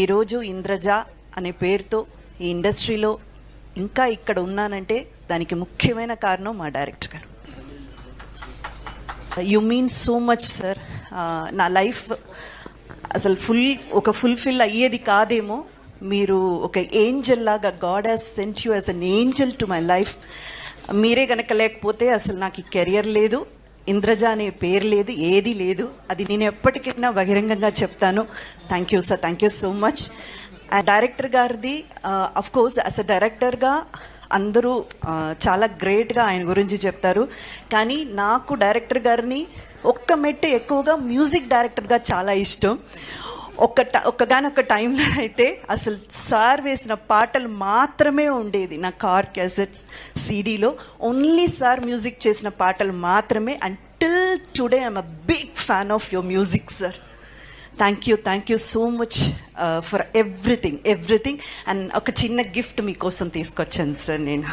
ఈరోజు ఇంద్రజ అనే పేరుతో ఈ ఇండస్ట్రీలో ఇంకా ఇక్కడ ఉన్నానంటే దానికి ముఖ్యమైన కారణం మా డైరెక్టర్ గారు. You mean so much sir నా లైఫ్ అసలు ఫుల్ ఒక ఫుల్ఫిల్ అయ్యేది కాదేమో. మీరు ఒక ఏంజల్ లాగా God has sent you as an angel to my life మీరే కనుక లేకపోతే అసలు నాకు ఈ కెరియర్ లేదు. ఇంద్రజ అనే పేరు లేదు ఏది లేదు. అది నేను ఎప్పటికైనా బహిరంగంగా చెప్తాను. Thank you sir thank you so much director గారిది అఫ్ కోర్స్ అస్ అ డైరెక్టర్గా అందరూ చాలా గ్రేట్గా ఆయన గురించి చెప్తారు. కానీ నాకు డైరెక్టర్ గారిని ఒక్క మెట్టు ఎక్కువగా మ్యూజిక్ డైరెక్టర్గా చాలా ఇష్టం. ఒక్క ట- ఒక్కగానొక్క టైంలో అయితే అసలు సార్ వేసిన పాటలు మాత్రమే ఉండేది నా కార్ క్యాసెట్స్ సీడీలో ఓన్లీ సార్ మ్యూజిక్ చేసిన పాటలు మాత్రమే. And till today I'm a big fan of your music sir thank you thank you so much for everything everything and ఒక చిన్న గిఫ్ట్ మీకోసం తీసుకొచ్చాను సార్ నేను.